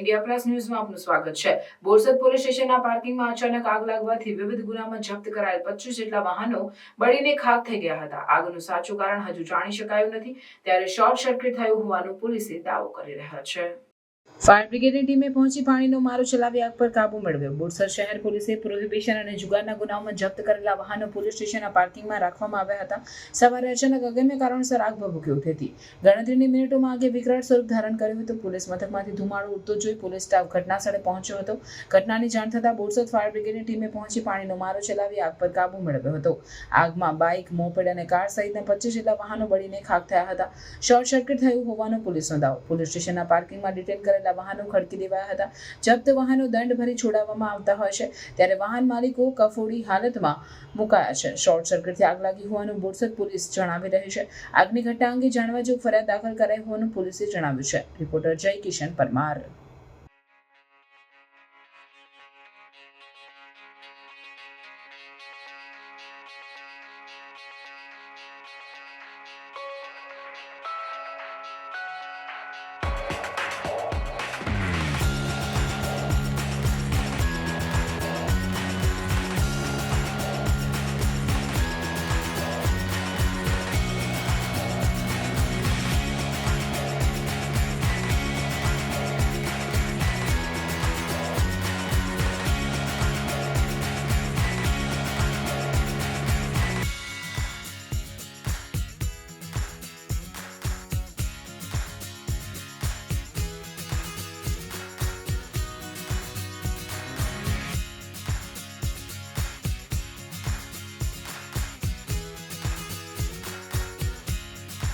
India plus ન્યૂઝમાં આપનું સ્વાગત છે. બોરસદ પોલીસ સ્ટેશનના પાર્કિંગમાં અચાનક આગ લાગવાથી વિવિધ ગુનામાં જપ્ત કરાયેલ પચીસ જેટલા વાહનો બળીને ખાક થઈ ગયા હતા. આગનું સાચું કારણ હજુ જાણી શકાયું નથી. ત્યારે શોર્ટ સર્કિટ થયું હોવાનું પોલીસે દાવો કરી રહ્યા છે. ફાયર બ્રિગેડની ટીમે પહોંચી પાણીનો મારો ચલાવી આગ પર કાબુ મેળવ્યો. બોરસદ શહેર પોલીસે પ્રોહિબિશન અને જુગારના ગુનાઓમાં જપ્ત કરેલા વાહનો પોલીસ સ્ટેશનના પાર્કિંગમાં રાખવામાં આવ્યા હતા. સવારે અચાનક અગમ્ય કારણસર આગ ભભૂકી ઉઠી હતી. ગણતરીની મિનિટોમાં આગે વિકરાળ સ્વરૂપ ધારણ કર્યું હતું. પોલીસ મથકમાંથી ધુમાડો ઉડતો જોઈ પોલીસ સ્ટાફ ઘટના સ્થળે પહોંચ્યો હતો. ઘટનાની જાણ થતાં બોરસદ ફાયર બ્રિગેડની ટીમે પહોંચી પાણીનો મારો ચલાવી આગ પર કાબુ મેળવ્યો હતો. આગમાં બાઇક, મોપેડ અને કાર સહિતના પચીસ જેટલા વાહનો બળીને ખાક થયા હતા. શોર્ટ સર્કિટ થયું હોવાનો પોલીસનો દાવો. પોલીસ સ્ટેશનના પાર્કિંગમાં ડિટેન કરેલા વાહનો ખડકી દેવાયા હતા. જપ્ત વાહનો દંડ ભરી છોડાવવામાં આવતા હોય છે. ત્યારે વાહન માલિકો કફોડી હાલતમાં મુકાયા છે. શોર્ટ સર્કિટથી આગ લાગી હોવાનું બોરસદ પોલીસ જણાવી રહી છે. આગની ઘટના અંગે જાણવા જેવું ફરિયાદ દાખલ કરાઈ હોવાનું પોલીસે જણાવ્યું છે. રિપોર્ટર જય કિશન પરમાર.